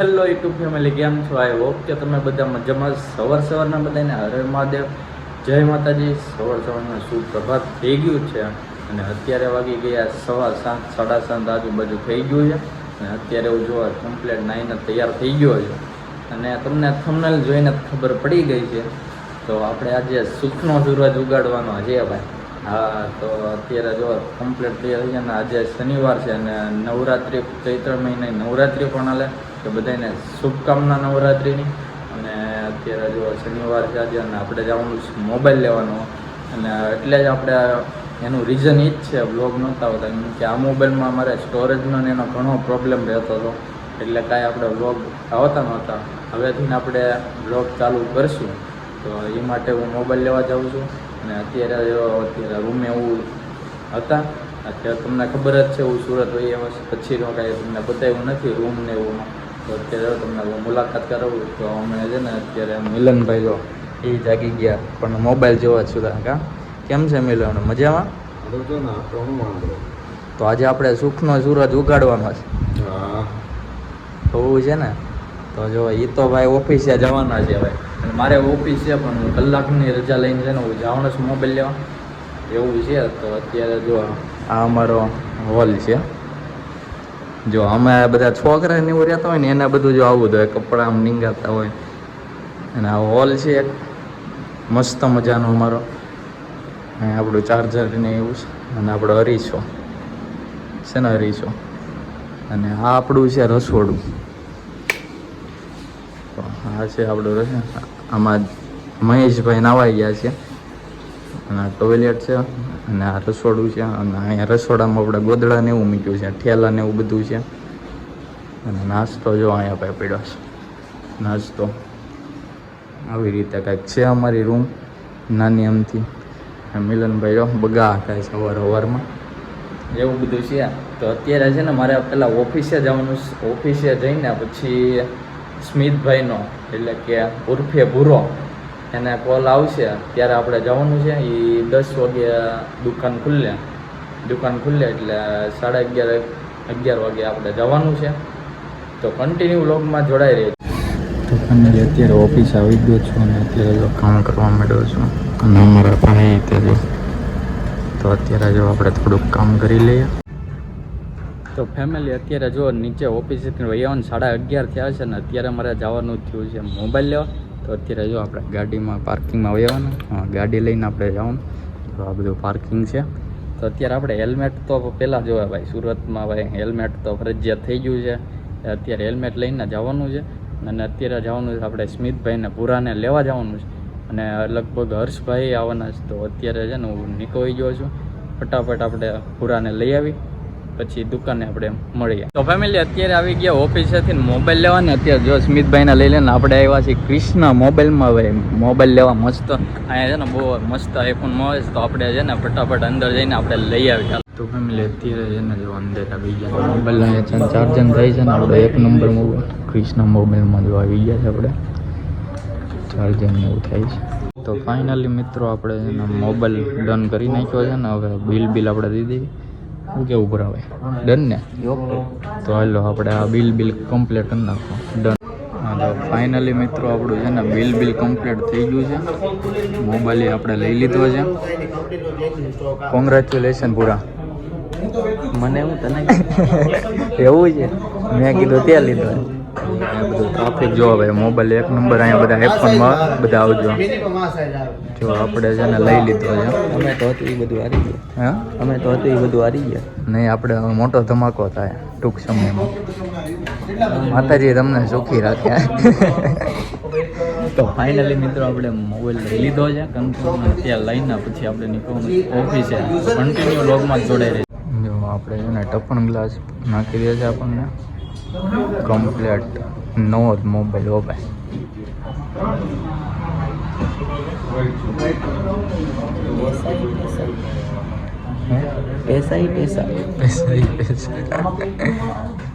Hello YouTube family કેમ છો? I hope કે તમે બધા મજામાં સવાર સવારના બધાને હરે મહાદેવ. જય માતાજી. સવાર સવારના શુભ પ્રભાત થઈ ગયું છે અને અત્યારે વાગી ગયા સવા સાત, સાડા સાત આજુબાજુ થઈ ગયું છે અને અત્યારે હું જોવા કમ્પ્લેટ નાઈને તૈયાર થઈ ગયો છે. અને તમને થંબનેલ જોઈને ખબર પડી ગઈ છે. તો આપણે આજે સુખનો સૂરજ ઉગાડવાનો છે ભાઈ. હા, તો અત્યારે જો કમ્પ્લેટ તૈયાર થઈ ગયા અને આજે શનિવાર છે અને નવરાત્રિ ચૈત્ર મહિને નવરાત્રિ પણ હાલે. તો બધાને શુભકામના નવરાત્રિની. અને અત્યારે જો શનિવાર છે આજે અને આપણે જવાનું મોબાઈલ લેવાનો. અને એટલે જ આપણે એનું રીઝન એ જ છે બ્લોગ નહોતા હોતા કે આ મોબાઈલમાં અમારે સ્ટોરેજનો ને એનો ઘણો પ્રોબ્લેમ રહેતો હતો. એટલે કાંઈ આપણે બ્લોગ આવતા નહોતા. હવેથી આપણે બ્લોગ ચાલુ કરશું. તો એ માટે હું મોબાઈલ લેવા જાઉં છું. અને અત્યારે અત્યારે રૂમે એવું હતા. અત્યારે તમને ખબર જ છે, હું સુરત હોય એમાં પછીનો કાંઈ તમને બતાવ્યું નથી રૂમ ને એવું. તો અત્યારે તમને મુલાકાત કરાવું તો અમે છે ને અત્યારે મિલનભાઈ જો એ જાગી ગયા પણ મોબાઈલ જોવા જ સુધા. કા કેમ છે મિલન? મજામાં? તો આજે આપણે સુખનો સૂરજ ઉગાડવાનો છે. હા. હોવું છે ને? તો જો એ તો ભાઈ ઓફિસે જવાના છે ભાઈ અને મારે ઓફિસ છે પણ હું કલાકની રજા લઈને છે ને હું જવાનો છું મોબાઈલ લેવા. એવું છે તો અત્યારે જો આ અમારો હોલ છે. જો અમે બધા છોકરા ને એવું રહેતા હોય ને, એને બધું જો આવું હોય, કપડાં નીંગાતા હોય. અને આ હોલ છે એક. મસ્ત મજાનો અમારો. આપણું ચાર્જર ને એવું છે. અને આપણો અરીસો. છે ને અરીસો? અને આ આપણું છે રસોડું. આ છે આપણું આમાં મહેશભાઈ નાવાઈ ગયા છે. અને આ ટોયલેટ છે, અને આ રસોડું છે, અને અહીંયા રસોડામાં આપણે ગોદડા ને એવું મૂક્યું છે ઠેલા ને એવું બધું છે. અને નાસ્તો જો અહીંયા ભાઈ પડ્યો છે. નાસ્તો. આવી રીતે કાંઈક છે અમારી રૂમ, નાની અમથી આ મિલનભાઈ જો બગા કાંઈ છે સવાર સવારમાં એવું બધું છે. તો અત્યારે છે ને મારે પહેલાં ઓફિસે જવાનું. ઓફિસે જઈને પછી સ્મિતભાઈનો, એટલે કે ઉર્ફે ભૂરો એને કોલ આવશે. ત્યારે આપણે જવાનું છે. એ દસ વાગે દુકાન ખુલ્લે. દુકાન ખુલ્લે એટલે સાડા અગિયાર અગિયાર વાગે આપણે જવાનું છે. તો કન્ટિન્યુ વ્લોગમાં જોડાઈ રહી તો અત્યારે ઓફિસ આવી ગયો છું અને અત્યારે કામ કરવા માંડ્યો છું અને અમારા ભાઈ તે તો અત્યારે જો આપણે થોડુંક કામ કરી લઈએ. તો ફેમિલી અત્યારે જો નીચે ઓફિસેથી વૈયાવન સાડા અગિયાર થયા છે ને અત્યારે મારે જવાનું થયું છે. મોબાઈલ લેવા તો અત્યારે જો આપણે ગાડીમાં પાર્કિંગમાં વૈયાવાનું હા, ગાડી લઈને આપણે જવાનું. તો આ બધું પાર્કિંગ છે. તો અત્યારે આપણે હેલ્મેટ તો પહેલાં જોવા ભાઈ, સુરતમાં ભાઈ હેલ્મેટ તો ફરજિયાત થઈ ગયું છે. અત્યારે હેલ્મેટ લઈને જવાનું છે. અને અત્યારે જવાનું છે આપણે સ્મિતભાઈને પૂરાને લેવા જવાનું છે. અને લગભગ હર્ષભાઈ આવવાના છે. તો અત્યારે છે ને હું નીકળી ગયો છું. ફટાફટ આપણે પૂરાને લઈ આવી. પછી દુકાને આપણે મળીએ. તો ફેમિલી અત્યારે આવી ગયા ઓફિસેથી મોબાઈલ લેવાને. અત્યારે જો સ્મિતભાઈને લઈ લઈને આપણે આવ્યા છીએ ક્રિષ્ના મોબાઈલમાં હવે મોબાઈલ લેવા મસ્ત. અહીંયા છે ને બહુ મસ્ત આઈફોન મળે છે. તો આપણે છે ને ફટાફટ અંદર જઈને આપણે લઈ આવી તો ફેમિલી અત્યારે છે ને જો અંદર આવી ગયા. મોબાઈલ અહીંયા ચાર્જર થાય છે ને આપણે એક નંબર મોબાઈલ ક્રિષ્ના મોબાઈલમાં જો આવી ગયા છે આપણે. ચાર્જર ને એવું થાય છે. તો ફાઇનલી મિત્રો આપણે મોબાઈલ ડન કરી નાખ્યો છે ને. હવે બિલ બિલ આપણે દઈએ. શું કેવું ભરાવે ડન ને? તો હાલો આપણે આ બિલ બિલ કમ્પ્લીટ કરી નાખો. ડન તો ફાઇનલી મિત્રો આપણું છે ને બિલ બિલ કમ્પ્લીટ થઈ ગયું છે. મોબાઈલ આપણે લઈ લીધો છે. કોંગ્રેચ્યુલેશન પૂરા મને એવું તને એવું છે? મેં કીધું ત્યાં લીધો અહીંયા બધું ટ્રાફિક જોવા હવે મોબાઈલ એક નંબર અહીંયા બધા હેડફોનમાં બધા આવજો. જો આપણે છે ને લઈ લીધો છે. અમે તો હતું એ બધું હારી ગયા. હા? અમે તો હતું એ બધું હારી ગયા. નહીં આપણે મોટો ધમાકો થાય ટૂંક સમયમાં. માતાજી તમને સુખી રાખ્યા તો ફાઇનલી મિત્રો આપણે મોબાઈલ લઈ લીધો છે. કન્ફર્મ ત્યાં લઈને પછી આપણે નીકળવાનું ઓફિસે કન્ટિન્યુ લોગમાં જ જોડાઈ રહી જો આપણે એને ટપણ ગ્લાસ નાખી દે છે આપણને. કમ્પ્લેટ નવો જ મોબાઈલ હો ભાઈ પૈસા ઈ પૈસા પૈસા ઈ પૈસા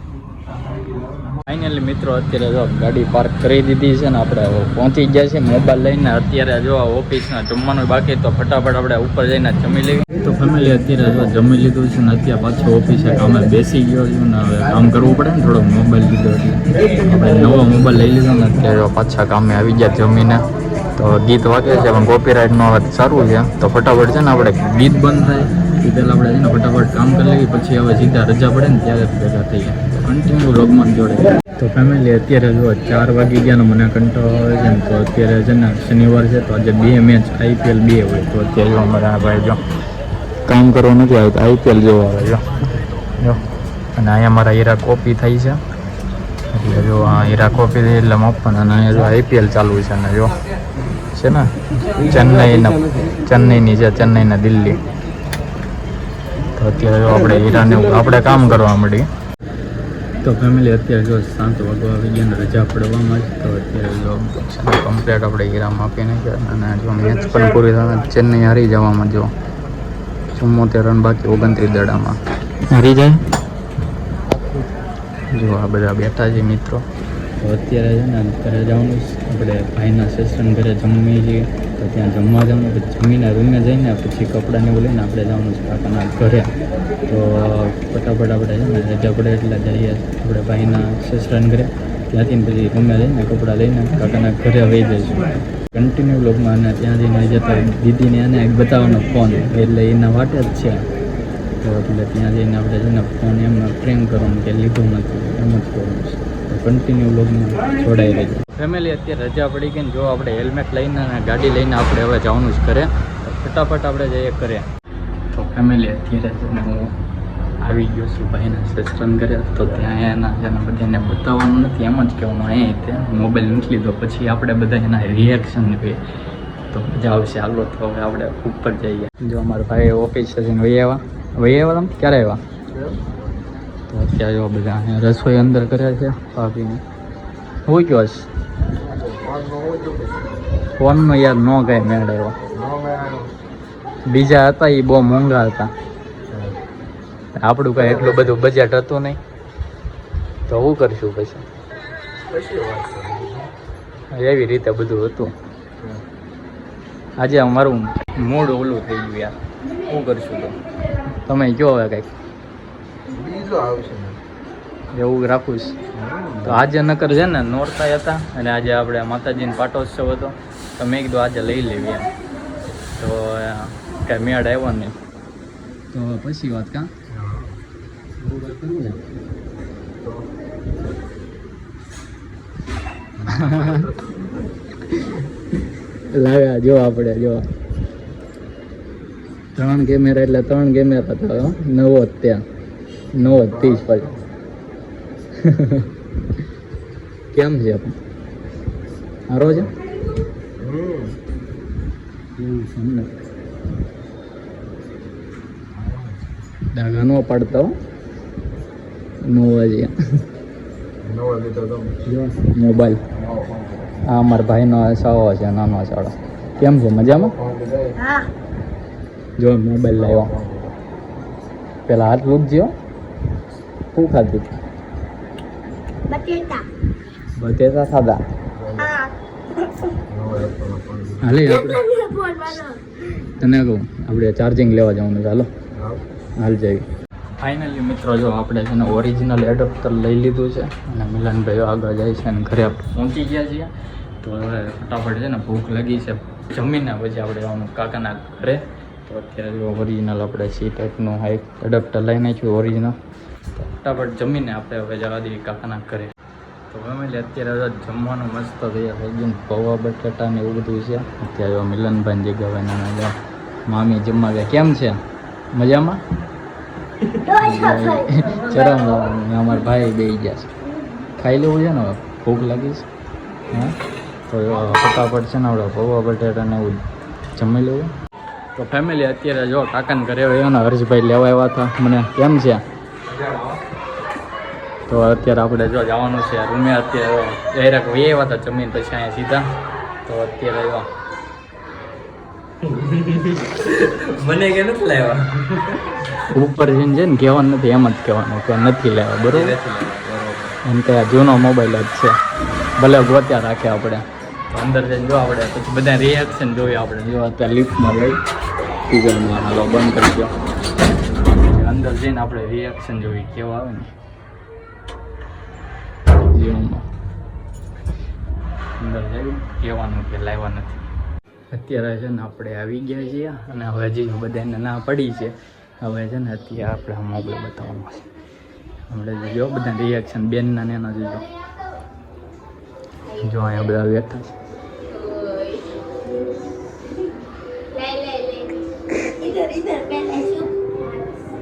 ફાઇનલી મિત્રો, અત્યારે જો ગાડી પાર્ક કરી દીધી છે ને આપણે પહોંચી ગયા છે મોબાઈલ લઈને. અત્યારે જો ઓફિસના જમવાનું બાકી તો ફટાફટ આપણે ઉપર જઈને જમી લઈએ. તો ફેમિલી અત્યારે જો જમી લીધું છે ને અત્યારે પાછો ઓફિસે કામે બેસી ગયો છું ને હવે કામ કરવું પડે ને થોડોક મોબાઈલ લીધો આપણે નવો મોબાઈલ લઈ લીધો ને અત્યારે પાછા કામે આવી ગયા જમીને. તો ગીત વાગે છે, પણ કોપીરાઇટનો અવાજ સારું છે. તો ફટાફટ છે ને આપણે ગીત બંધ થાય. એ પહેલાં આપણે છે ને ફટાફટ કામ કરી લઈએ, પછી હવે સીધા રજા પડે ને ત્યારે ભેગા થઈએ. કન્ટિન્યુ લોગમાં જોડે. તો ફેમિલી અત્યારે જો ચાર વાગી ગયા ને મને કંટાળો આવે છે ને, તો અત્યારે છે ને શનિવાર છે, તો આજે બે મેચ આઈપીએલ બે હોય. તો અત્યારે જો અમારા ભાઈ જો કામ કરવા નથી તો આઈપીએલ જોવા આવે જો, અને અહીંયા મારા હીરા કોપી થઈ છે. એટલે જો આ હીરા કોપી થઈ એટલે મફન અને અહીંયા જો આઈપીએલ ચાલુ છે ને, જો. છે ને? ચેન્નઈના, ચેન્નઈની છે, ચેન્નઈના દિલ્હી. તો અત્યારે જો આપણે હીરાને આપણે કામ કરવા મળી તો ફેમિલી અત્યારે જો શાંત વાગવા આવી ગયા રજા પડવામાં જ તો અત્યારે જો કમ્પ્લેટ આપણે હીરામાં આપી નાખ્યા અને જો મેચ પણ પૂરી થાય ચેન્નઈ હારી જવામાં જો ચુમ્મોતેર રન બાકી ઓગણત્રીસ દડામાં. હારી જાય? જો આ બધા બેઠા છે મિત્રો. તો અત્યારે છે ને ઘરે જવાનું આપણે ભાઈના સેશન ઘરે જમવી છીએ. તો ત્યાં જમવા જવાનું, પછી જમીને રૂમે જઈને પછી કપડાને એવું લઈને આપણે જવાનું છે કાકાના ઘરે. તો ફટાફટ આપણે છે ને રજા એટલે જઈએ આપણે ભાઈના સેશન ઘરે. ત્યાંથી પછી રૂમે જઈને કપડાં લઈને કાકાના ઘરે વહી જઈશું. કન્ટિન્યુ લોકમાં અને ત્યાં જઈને જતા દીદીને એને એક બતાવવાનો ફોન એટલે એના વાટે જ છે. તો એટલે ત્યાં જઈને આપણે છે ને ફોન એમાં પ્રેમ કરવાનું કે લીધું નથી. એમ જ કરવાનું છે. કન્ટિન્યુ બ્લોગમાં જોડાઈ રહી ફેમિલી અત્યારે રજા પડી ગઈ ને જો આપણે હેલ્મેટ લઈને અને ગાડી લઈને આપણે હવે જવાનું જ કરે ફટાફટ આપણે જઈએ કરે તો ફેમિલી અત્યારે હું આવી ગયો છું ભાઈના સત્સંગ કરે તો ત્યાં એના જેને બધાને બતાવવાનું નથી, એમ જ કહેવાનું અહીં ત્યાં મોબાઈલ નથી લીધો. પછી આપણે બધા એના રિએક્શન જોઈએ તો મજા આવશે. હાલો તો હવે આપણે ઉપર જઈએ. જો અમારા ભાઈ ઓફિસ છે વહી આવ્યા. વહી આવ્યા તમે? ક્યારે આવ્યા? તો અત્યારે જો બધા રસોઈ અંદર કર્યા છે, ભાભીને. હું ગયો છે? ફોનનો યાર ન કાંઈ મેળ બીજા હતા એ બહુ મોંઘા હતા. આપણું કાંઈ એટલું બધું બજેટ હતું નહીં. તો હું કરશું પછી? એવી રીતે બધું હતું. આજે અમારું મૂડ ઓલું થઈ ગયું યાર. શું કરશું તો? તમે કયો હવે કંઈક? આવશે એવું રાખું તો આજે નકર છે ને નોરતા હતા અને આજે આપણે માતાજીનો પાટોત્સવ હતો. તો મેં કીધું આજે લઈ લેવી એમ. તો કાંઈ મેળ આવ્યો નહીં. તો પછી વાત કાં? લાવ્યા, જો આપણે, જો. ત્રણ કેમેરા એટલે ત્રણ કેમેરા હતા નવો ત્યાં. નવો જ ત્રીસ પછી કેમ છે આપણે સારો છે? એવું છે એમ નો ન પાડતા છે નવો મોબાઈલ. હા મારા ભાઈનો સાવો છે નાનો સાડો કેમ છે મજામાં? જો મોબાઈલ લાવ્યો. પેલા હાથ લૂકજો શું ખાધું? બટેટા. બટેટા ખાધા? હાલે આપણે તને કહું આપણે ચાર્જિંગ લેવા જવાનું ચાલો હાલ. જઈએ. ફાઇનલી મિત્રો જો આપણે છે ને ઓરિજિનલ એડપ્ટર લઈ લીધું છે અને મિલનભાઈ આગળ જાય છે અને ઘરે આપણે પહોંચી ગયા છીએ. તો હવે ફટાફટ છે ને ભૂખ લાગી છે. જમીને પછી આપણે જવાનું કાકાના ઘરે. તો અત્યારે જો ઓરિજિનલ આપણે સી ટાઈપનું હાઈ એડપ્ટર લઈ નાખ્યું ઓરિજિનલ ફટાફટ જમીને આપણે હવે જવા દઈએ કાકાના ઘરે. તો ફેમિલી, અત્યારે જમવાનું મસ્ત તૈયાર થઈ ગયું પૌવા, બટાટા ને એવું બધું છે. અત્યારે મિલનભાઈ જગ્યા નાના મામી જમવા ગયા. કેમ છે? મજામાં? અમારા ભાઈ બે ગયા છે. ખાઈ લેવું છે ને ભૂખ લાગી છે. હા? તો ફટાફટ છે ને આપણે પૌવા, બટેટા ને એવું જમી લેવું. તો ફેમિલી, અત્યારે જો કાકાને ઘરે આવ્યો ને હર્ષભાઈ લેવા આવ્યા હતા. મને કેમ છે? તો અત્યારે આપણે જો જવાનું છે રૂમે અત્યારે ડાયરેક્ટ વે આવ્યા હતા જમીન પછી અહીંયા સીધા. તો અત્યારે આવ્યા મને કે નથી લાવ્યા? ઉપર જઈને છે ને કહેવાનું નથી એમ જ કહેવાનું કે નથી લેવા બરોબર? એમ કે આ જૂનો મોબાઈલ જ છે. ભલે ગોત્યા રાખે આપણે. તો અંદર જઈને જો આપણે પછી બધા રિએક્શન જોઈએ આપણે. જો અત્યારે લિફ્ટમાં લઈ ટીઝરમાં હાલો બંધ કરી દો. અંદર જઈને આપણે રિએક્શન જોઈએ કેવા આવે ને. દેવામાં અંદર જઈ કહેવાનું કે લાવવા નથી. અત્યારે છે ને આપણે આવી ગયા છીએ અને હવે હજી બધાને ના પડી છે હવે છે ને અત્યારે આપણે મોગલો બતાવવાનો છે. હમણાં જોજો બધા રિએક્શન બેનના ને એના જોજો. જો અહીંયા બધા બેઠા છે.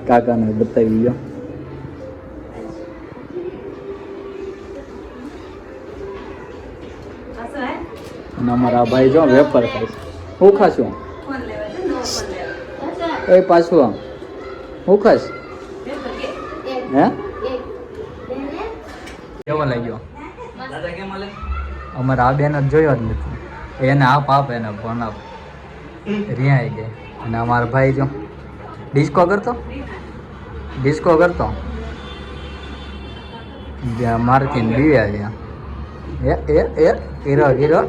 કાકાને બતાવી ગયો અને અમારા ભાઈ જો વેપાર થાય હું ખાશું એ પાછું આમ. હું ખાશ હે? કેવો લાગ્યો? અમારે આ બેન જ જોયો જ નથી. એને આપ આપ, એને ફોન આપ. રિયા ગઈ. અને અમારા ભાઈ જો. ડિસ્કો કરતો? ડિસ્કો કરતો? મારથી બીવ્યા ગયા એ એ એ, હીરો હીરો.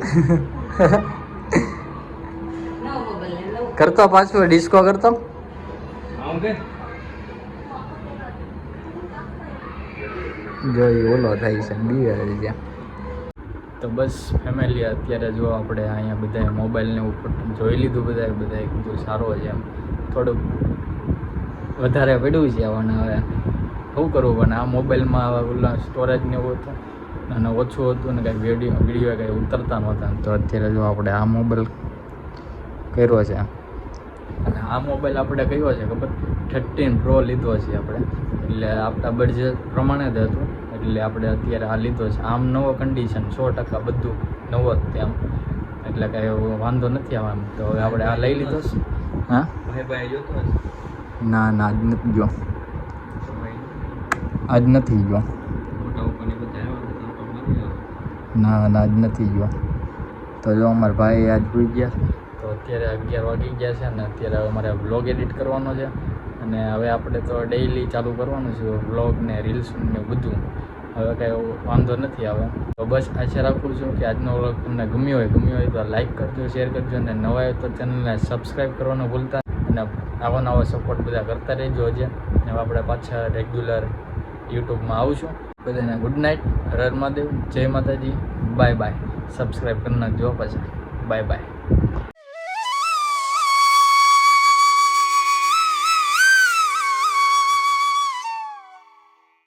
કરતો પાછું ડિસ્કો કરતો? જો ઓલો થાય છે, બીવે ત્યાં. તો બસ ફેમિલી અત્યારે જો આપણે અહીંયા બધાએ મોબાઈલને ઉપર જોઈ લીધું બધાએ બધાએ કીધું સારો છે એમ. થોડુંક વધારે પડ્યું છે હવે. શું કરવું પણ આ મોબાઈલમાં સ્ટોરેજ ને એવું હતું અને ઓછું હતું ને કાંઈ વીડિયો વીડિયો કાંઈ ઉતરતા નહોતા. તો અત્યારે જો આપણે આ મોબાઈલ કર્યો છે. અને આ મોબાઈલ આપણે કયો છે ખબર? થર્ટીન પ્રો લીધો છે આપણે. એટલે આપણા બજેટ પ્રમાણે જ હતું. એટલે આપણે અત્યારે આ લીધો છે. આમ નવો કન્ડિશન સો ટકા બધું નવો જ તેમ એટલે કાંઈ એવો વાંધો નથી આવવાનો તો હવે આપણે આ લઈ લીધો છે. હા? ભાઈ ભાઈ જોતો ના ના આજ નથી ગયો. આજ નથી ગયો મોટા ઉપરની બધા આવ્યા ના ના આજ નથી ગયો. તો જો અમારા ભાઈ આજ ભૂઈ ગયા. તો અત્યારે અગિયાર વાગી ગયા છે અને અત્યારે અમારે બ્લોગ એડિટ કરવાનો છે. અને હવે આપણે તો ડેઈલી ચાલુ કરવાનું છે બ્લોગ ને રીલ્સ ને બધું. હવે કાંઈ વાંધો નથી આવે. તો બસ આશા રાખું છું કે આજનો વ્લોગ તમને ગમ્યો હોય ગમ્યો હોય તો લાઈક કરજો શેર કરજો અને નવા હોય તો ચેનલને સબસ્ક્રાઈબ કરવાનું ભૂલતા. અને આવા નવા સપોર્ટ બધા કરતા રહેજો હજે. અને આપણે પાછા રેગ્યુલર યુટ્યુબમાં આવશું બધાને ગુડ નાઇટ, હર મહાદેવ, જય માતાજી, બાય બાય. સબસ્ક્રાઈબ કરી નાખજો પાછા. Bye bye.